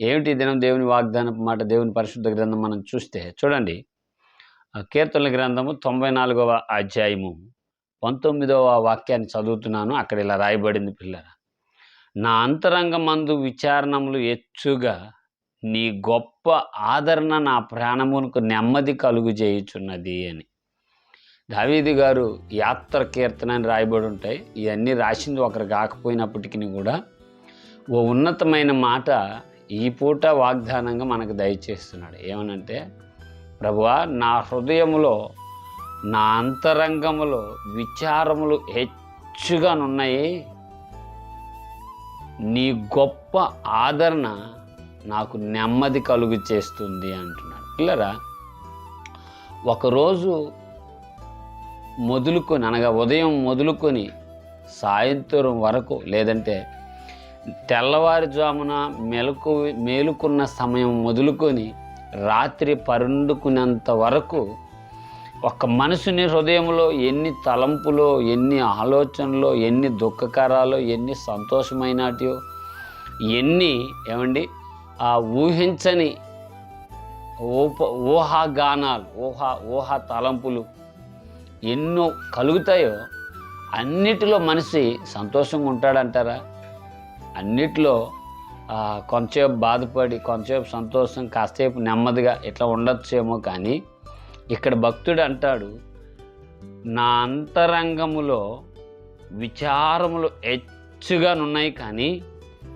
ఏమిటి దినం దేవుని వాగ్దానపు మాట దేవుని పరిశుద్ధ గ్రంథం మనం చూస్తే? చూడండి. ఆ కీర్తనల గ్రంథము తొంభై నాలుగవ అధ్యాయము. పంతొమ్మిదవ వాక్యాన్ని చదువుతున్నాను. అక్కడ ఇలా రాయబడింది పిల్లరా. నా అంతరంగమందు విచారణములు ఎచ్చుగా నీ గొప్ప ఆదరణ నా ప్రాణమునకు నెమ్మది కలుగు చేయుచున్నది అని. దావీది గారు యాత్ర కీర్తన అని రాయబడి ఉంటాయి. ఇవన్నీ రాసింది ఒకరు కాకపోయినప్పటికీ కూడా ఓ ఉన్నతమైన మాట ఈ పూట వాగ్దానంగా మనకు దయచేస్తున్నాడు. ఏమనంటే ప్రభువా నా హృదయములో నా అంతరంగములో విచారములు హెచ్చుగానున్నాయి నీ గొప్ప ఆదరణ నాకు నెమ్మది కలుగు చేస్తుంది అంటున్నాడు. పిల్లరా ఒకరోజు మొదలుకొని అనగా ఉదయం మొదలుకొని సాయంత్రం వరకు లేదంటే తెల్లవారుజామున మెలకు మేలుకున్న సమయం మొదలుకొని రాత్రి పరుండుకునేంత వరకు ఒక మనుషుని హృదయంలో ఎన్ని తలంపులో ఎన్ని ఆలోచనలో ఎన్ని దుఃఖకరాలో ఎన్ని సంతోషమైనటియో ఎన్ని ఏమండి? ఆ ఊహించని ఊప ఊహాగానాలు ఊహా ఊహా తలంపులు ఎన్నో కలుగుతాయో అన్నిటిలో మనిషి సంతోషంగా ఉంటాడంటారా? అన్నిట్లో కొంతసేపు కొంచెంసేపు బాధపడి కొంతసేపు సంతోషం కాసేపు నెమ్మదిగా ఇట్లా ఉండొచ్చేమో కానీ ఇక్కడ భక్తుడు అంటాడు నా అంతరంగములో విచారములు హెచ్చుగానున్నాయి కానీ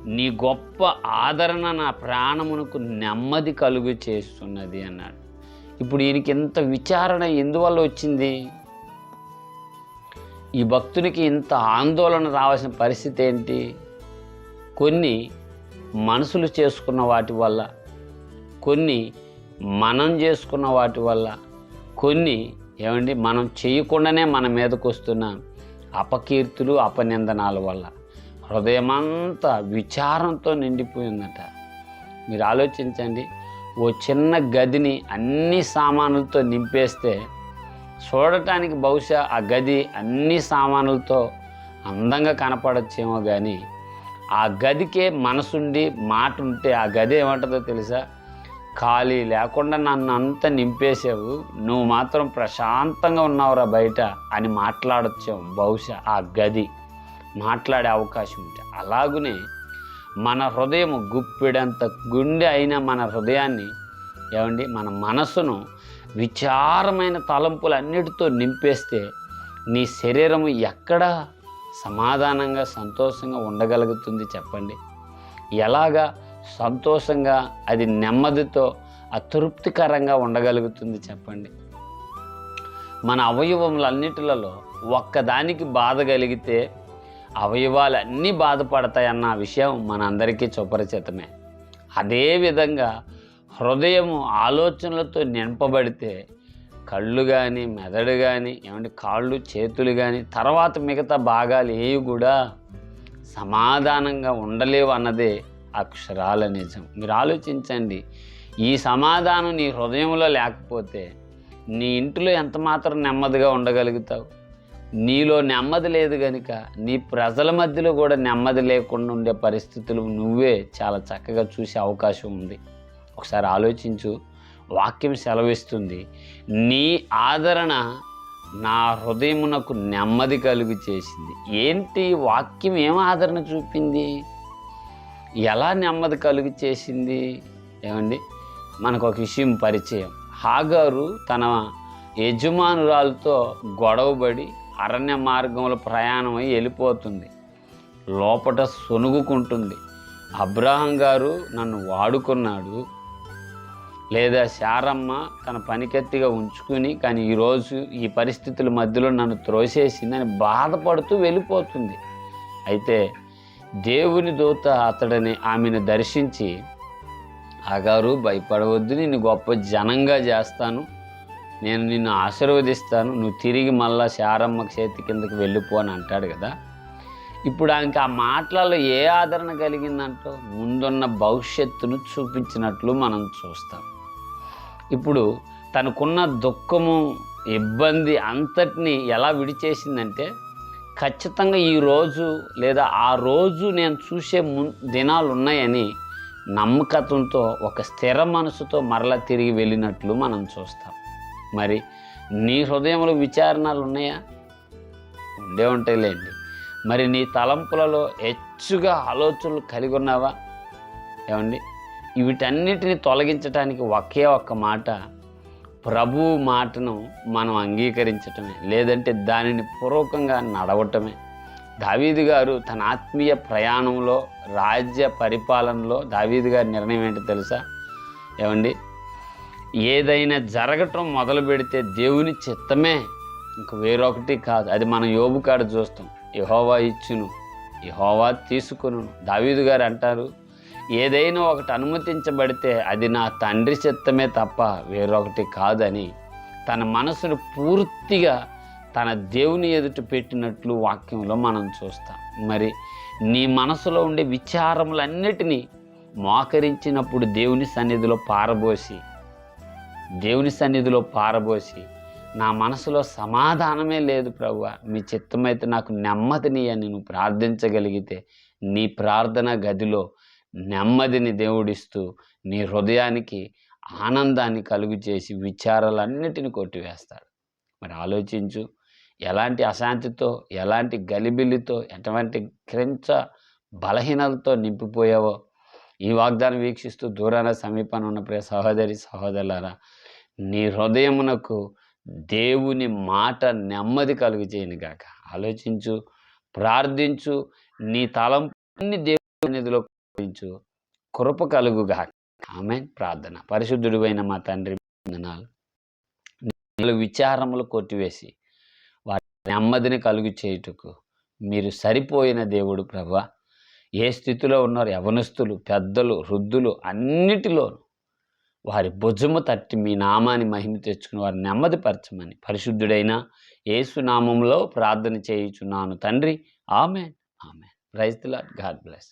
నీ గొప్ప ఆదరణ నా ప్రాణమునకు నెమ్మది కలుగు చేస్తున్నది అన్నాడు. ఇప్పుడు ఈయనకి ఇంత విచారణ ఎందువల్ల వచ్చింది? ఈ భక్తునికి ఇంత ఆందోళన రావాల్సిన పరిస్థితి ఏంటి? కొన్ని మనసులు చేసుకున్న వాటి వల్ల కొన్ని మనం చేసుకున్న వాటి వల్ల కొన్ని ఏమండి మనం చేయకుండానే మన మీదకు వస్తున్న అపకీర్తులు అపనిందనాల వల్ల. హృదయమంతా విచారంతో నిండిపోయిందట. మీరు ఆలోచించండి ఓ చిన్న గదిని అన్ని సామానులతో నింపేస్తే చూడటానికి బహుశా ఆ గది అన్ని సామానులతో అందంగా కనపడచ్చేమో కానీ ఆ గదికే మనసుండి మాట ఉంటే ఆ గది ఏమంటుందో తెలుసా? ఖాళీ లేకుండా నన్ను అంత నింపేసావు నువ్వు మాత్రం ప్రశాంతంగా ఉన్నావురా బయట అని మాట్లాడొచ్చావు బహుశా ఆ గది. మాట్లాడే అవకాశం ఉంటే. అలాగునే మన హృదయం గుప్పిడంత గుండె అయిన మన హృదయాన్ని ఏమండి? మన మనసును విచారమైన తలంపులన్నిటితో నింపేస్తే నీ శరీరము ఎక్కడా సమాధానంగా సంతోషంగా ఉండగలుగుతుంది చెప్పండి. ఎలాగా సంతోషంగా అది నెమ్మదితో అతృప్తికరంగా ఉండగలుగుతుంది చెప్పండి. మన అవయవములన్నిటిలలో ఒక్కదానికి బాధ కలిగితే అవయవాలన్నీ బాధపడతాయన్న విషయం మనందరికీ సుపరిచితమే అదేవిధంగా హృదయము ఆలోచనలతో నింపబడితే కళ్ళు కానీ మెదడు కానీ ఏమంటే కాళ్ళు చేతులు కానీ తర్వాత మిగతా భాగాలు ఏవి కూడా సమాధానంగా ఉండలేవు అన్నదే అక్షరాల నిజం. మీరు ఆలోచించండి. ఈ సమాధానం నీ హృదయంలో లేకపోతే నీ ఇంటిలో ఎంత మాత్రం నెమ్మదిగా ఉండగలుగుతావు? నీలో నెమ్మది లేదు కనుక నీ ప్రజల మధ్యలో కూడా నెమ్మది లేకుండా ఉండే పరిస్థితులు నువ్వే చాలా చక్కగా చూసే అవకాశం ఉంది. ఒకసారి ఆలోచించు. వాక్యం సెలవిస్తుంది. నీ ఆదరణ నా హృదయమునకు నెమ్మది కలుగు చేసింది. ఏంటి వాక్యం ఏం ఆదరణ చూపింది? ఎలా నెమ్మది కలుగు చేసింది? ఏమండి? మనకు ఒక విషయం పరిచయం. హాగారు తన యజమానురాలతో గొడవబడి అరణ్య మార్గంలో ప్రయాణమై వెళ్ళిపోతుంది. లోపట సొనుగుకుంటుంది. అబ్రహం గారు నన్ను వాడుకున్నాడు. లేదా శారమ్మ తన పనికెత్తిగా ఉంచుకుని కానీ ఈరోజు ఈ పరిస్థితుల మధ్యలో నన్ను త్రోసేసిందని బాధపడుతూ వెళ్ళిపోతుంది. అయితే దేవుని దూత అతడిని ఆమెను దర్శించి ఆగారు భయపడవద్దు నిన్ను గొప్ప జనంగా చేస్తాను. నేను నిన్ను ఆశీర్వదిస్తాను. నువ్వు తిరిగి మళ్ళా శారమ్మ చేతి కిందకి వెళ్ళిపో అని అంటాడు కదా. ఇప్పుడు ఆయనకి ఆ మాటలలో ఏ ఆదరణ కలిగిందంటో ముందున్న భవిష్యత్తును చూపించినట్లు మనం చూస్తాం. ఇప్పుడు తనకున్న దుఃఖము ఇబ్బంది అంతటిని ఎలా విడిచేసిందంటే ఖచ్చితంగా ఈ రోజు లేదా ఆ రోజు నేను చూసే ము దినాలు ఉన్నాయని నమ్మకత్వంతో ఒక స్థిర మనసుతో మరలా తిరిగి వెళ్ళినట్లు మనం చూస్తాం. మరి నీ హృదయంలో విచారణలు ఉన్నాయా ఉండే ఉంటాయిలేండి. మరి నీ తలంపులలో హెచ్చుగా ఆలోచనలు కలిగి ఉన్నావా? ఏమండి? వీటన్నిటిని తొలగించడానికి ఒకే ఒక్క మాట ప్రభు మాటను మనం అంగీకరించటమే లేదంటే దానిని పూర్వకంగా నడవటమే. దావీదు గారు తన ఆత్మీయ ప్రయాణంలో రాజ్య పరిపాలనలో దావీదు గారి నిర్ణయం ఏంటో తెలుసా? ఏమండి? ఏదైనా జరగటం మొదలు పెడితే దేవుని చిత్తమే ఇంక వేరొకటి కాదు. అది మనం యోబు కాడ చూస్తాం. యహోవా ఇచ్చును యహోవా తీసుకును దావీదు గారు అంటారు ఏదైనా ఒకటి అనుమతించబడితే అది నా తండ్రి చిత్తమే తప్ప వేరొకటి కాదని తన మనసును పూర్తిగా తన దేవుని ఎదుట పెట్టినట్లు వాక్యంలో మనం చూస్తాం. మరి నీ మనసులో ఉండే విచారములన్నిటినీ మోకరించినప్పుడు దేవుని సన్నిధిలో పారబోసి దేవుని సన్నిధిలో పారబోసి నా మనసులో సమాధానమే లేదు ప్రభు మీ చిత్తమైతే నాకు నెమ్మదిని అని నువ్వు ప్రార్థించగలిగితే నీ ప్రార్థన గదిలో నెమ్మదిని దేవుడిస్తూ నీ హృదయానికి ఆనందాన్ని కలుగు చేసి విచారాలన్నిటిని కొట్టివేస్తాడు మరి ఆలోచించు ఎలాంటి అశాంతితో ఎలాంటి గలిబిలితో ఎటువంటి క్రించ బలహీనతతో నింపిపోయావో ఈ వాగ్దానం వీక్షిస్తూ దూరాన సమీపాన ఉన్న ప్రియ సహోదరి సహోదరులారా నీ హృదయమునకు దేవుని మాట నెమ్మది కలుగు చేయనుగాక ఆలోచించు ప్రార్థించు నీ తలంపుని దేవుని నిధిలో ప్రార్థించు కృప కలుగుగా ఆమె ప్రార్థన. పరిశుద్ధుడు అయిన మా తండ్రి వందనాలు. విచారములు కొట్టివేసి వారి నెమ్మదిని కలుగు చేయుటకు మీరు సరిపోయిన దేవుడు ప్రభా. ఏ స్థితిలో ఉన్నారు యవనస్తులు పెద్దలు వృద్ధులు అన్నిటిలోనూ వారి భుజము తట్టి మీ నామాన్ని మహిమ తెచ్చుకుని వారిని నెమ్మదిపరచమని పరిశుద్ధుడైన యేసు నామంలో ప్రార్థన చేయుచున్నాను తండ్రి. ఆమె ఆమె ప్రైజ్ ది గాడ్ బ్లెస్